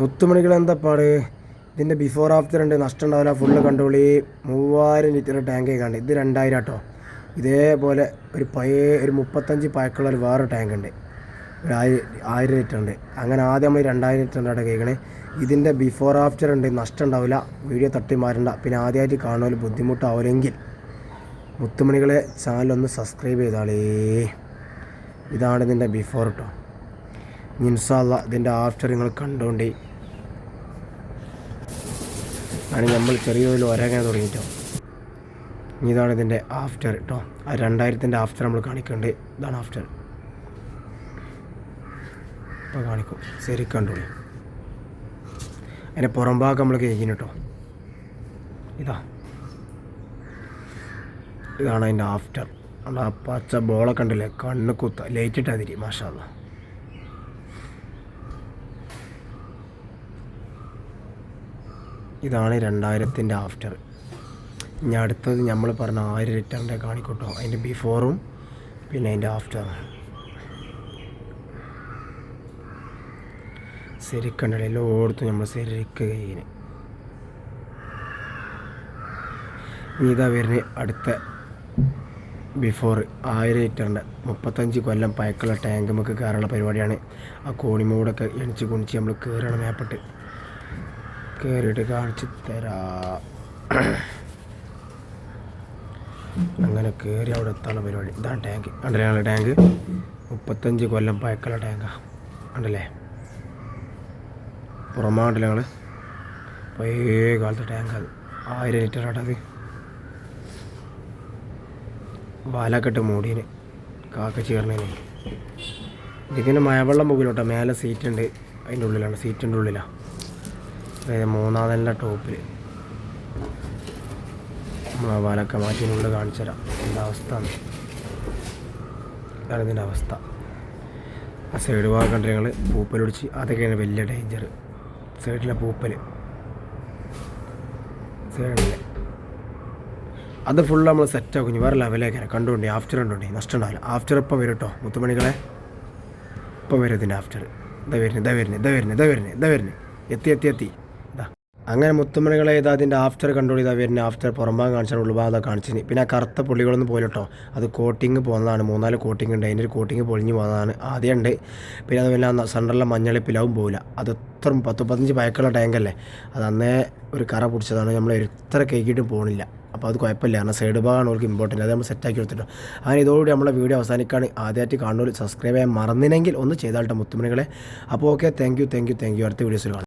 മുത്തുമണികൾ എന്താ പാട് ഇതിന്റെ ബിഫോർ ആഫ്റ്റർ ഉണ്ട് നഷ്ടം ഉണ്ടാവില്ല ഫുള്ള് കണ്ടോളി മൂവായിരം ലിറ്റർ ടാങ്കേ കണ്ട്. ഇത് രണ്ടായിരം കേട്ടോ ഇതേപോലെ ഒരു പഴയ ഒരു മുപ്പത്തഞ്ച് പഴക്കുള്ള ഒരു വേറെ ടാങ്ക് ഉണ്ട്. ഒരു ആയിരം ലിറ്റർ ഉണ്ട്. അങ്ങനെ ആദ്യം നമ്മൾ രണ്ടായിരം ലിറ്റർ ഉണ്ട് കേൾക്കണേ ഇതിന്റെ ബിഫോർ ആഫ്റ്റർ ഉണ്ട് നഷ്ടം ഉണ്ടാവില്ല വീഡിയോ തട്ടി മാറണ്ട. പിന്നെ ആദ്യമായിട്ട് കാണുമല്ലോ ബുദ്ധിമുട്ടാവില്ലെങ്കിൽ മുത്തുമണികളെ ചാനലൊന്ന് സബ്സ്ക്രൈബ് ചെയ്താളേ. ഇതാണ് ഇതിന്റെ ബിഫോർ കേട്ടോ ഇൻഷാല്ല ഇതിന്റെ ആഫ്റ്റർ നിങ്ങൾ കണ്ടുകൊണ്ടേ ആണ് നമ്മൾ ചെറിയ തോതിൽ ഒരങ്ങാൻ തുടങ്ങിയിട്ടോ ഇതാണ് ഇതിന്റെ ആഫ്റ്റർ കേട്ടോ ആ രണ്ടായിരത്തിന്റെ ആഫ്റ്റർ നമ്മൾ കാണിക്കുന്നുണ്ട് ഇതാണ് ആഫ്റ്റർ ഇപ്പോൾ കാണിക്കും. ശരി കണ്ടോളി. അതിന്റെ പുറം ഭാഗം നമ്മൾ കേൾക്കുന്നു കേട്ടോ ഇതാ. ഇതാണ് അതിന്റെ ആഫ്റ്റർ ആ പച്ച ബോളൊക്കെ ഉണ്ടല്ലേ? കണ്ണ് കുത്ത ലൈറ്റ് മാഷാ ഇതാണ് രണ്ടായിരത്തിന്റെ ആഫ്റ്റർ. ഇനി അടുത്തത് നമ്മൾ പറഞ്ഞ ആയിരം ലിറ്ററിന്റെ കാണിക്കൂട്ടോ. അതിന്റെ ബിഫോറും പിന്നെ അതിന്റെ ആഫ്റ്ററും ശരിക്കണ്ടല്ലോ എല്ലായിടത്തും നമ്മൾ ശരിക്ക് ഇനി ഇതാ വരുന്ന അടുത്ത ബിഫോർ ആയിരം ലിറ്ററിന്റെ മുപ്പത്തഞ്ച് കൊല്ലം പഴക്കമുള്ള ടാങ്ക് നമുക്ക് കയറാനുള്ള പരിപാടിയാണ്. ആ കോണിമൂടൊക്കെ എണിച്ച് കുണിച്ച് നമ്മൾ കയറണം മേപ്പിട്ട് കയറിയിട്ട് കാണിച്ചു തരാ. അങ്ങനെ കയറി അവിടെ എത്താനുള്ള പരിപാടി. ഇതാണ് ടാങ്ക്. ഉണ്ടല്ലേ ഞങ്ങളുടെ ടാങ്ക്? മുപ്പത്തഞ്ച് കൊല്ലം പഴക്കമുള്ള ടാങ്കാണ് ഉണ്ടല്ലേ പുറമാണ്ടല്ലേ ഞങ്ങൾ പഴയ കാലത്തെ ടാങ്ക് അത്. ആയിരം ലിറ്റർ ആട്ടത് വാലക്കെട്ട് മൂടീന്. കാക്ക ചേർന്നതിന് ഇതിങ്ങനെ മഴവെള്ളം പോകില്ലോട്ടോ മേലെ സീറ്റ് ഉണ്ട് അതിന്റെ ഉള്ളിലാണ്. സീറ്റിന്റെ ഉള്ളിലാണ് അതായത് മൂന്നാളല്ല ടോപ്പിൽ നമ്മൾ ആ വലക്കെ മാറ്റിനുള്ളിൽ കാണിച്ചു തരാം. എന്താ അവസ്ഥ. ഇതാണ് ഇതിന്റെ അവസ്ഥ. ആ സൈഡ് ഭാഗം കണ്ട് ഞങ്ങൾ പൂപ്പലൊടിച്ച് അതൊക്കെയാണ് വലിയ ഡേഞ്ചർ സൈഡിലെ പൂപ്പൽ സൈഡിലെ അത് ഫുൾ നമ്മൾ സെറ്റ് ഇനി വേറെ ലെവലേക്കാണ് കണ്ടുകൊണ്ടേ ആഫ്റ്റർ കണ്ടുകൊണ്ടേ നഷ്ടം ഉണ്ടാവില്ല. ആഫ്റ്റർ ഇപ്പം വരും കേട്ടോ മുത്തുമണികളെ. ഇപ്പം വരും ഇതിന്റെ ആഫ്റ്റർ ഇതാ വരുന്നത് ഇതാ വരുന്നത് ഇതാ വരുന്നത് ഇതാ വരുന്നത് ഇതാ വരുന്നത് എത്തി എത്തി എത്തി. അങ്ങനെ മുത്തുമണികളെ ഇതാ അതിന്റെ ആഫ്റ്റർ കണ്ടോളി ഇതാ വരുന്ന ആഫ്റ്റർ പുറമ്പാകം കാണിച്ചാൽ ഉൾഭാഗം കാണിച്ചിന് പിന്നെ ആ കറുത്ത പുള്ളികളൊന്നും പോയിട്ടോ അത് കോട്ടിങ് പോകുന്നതാണ്. മൂന്നാൽ കോട്ടിങ് ഉണ്ട്. അതിന്റെ ഒരു കോട്ടിങ് പൊളിഞ്ഞ് പോകുന്നതാണ്. ആദ്യം ഉണ്ട്. പിന്നെ അതുപോലെ സെൻട്രലിലെ മഞ്ഞളിപ്പിലാവും പോകില്ല അത് ഇത്രയും പത്ത് പതിനഞ്ച് പയക്കുള്ള ടാങ്കല്ലേ അത് അന്നേ ഒരു കറ പിടിച്ചതാണ്. നമ്മൾ എത്ര കേക്കിയിട്ടും പോകണില്ല അപ്പോൾ അത് കുഴപ്പമില്ല. കാരണം സൈഡ് ഭാഗമാണ് അവർക്ക് ഇമ്പോർട്ടന്റ് അത് നമ്മൾ സെറ്റാക്കി എടുത്തിട്ടോ അങ്ങനെ ഇതോടുകൂടി നമ്മളെ വീഡിയോ അവസാനിക്കാണ്. ആദ്യമായിട്ട് കാണുന്നവർ സബ്സ്ക്രൈബ് ചെയ്യാൻ മറന്നില്ലെങ്കിൽ ഒന്ന് ചെയ്താൾട്ടോ മുത്തുമണികളെ. അപ്പോൾ okay thank you thank you thank you അടുത്ത വീഡിയോസിൽ കാണാം.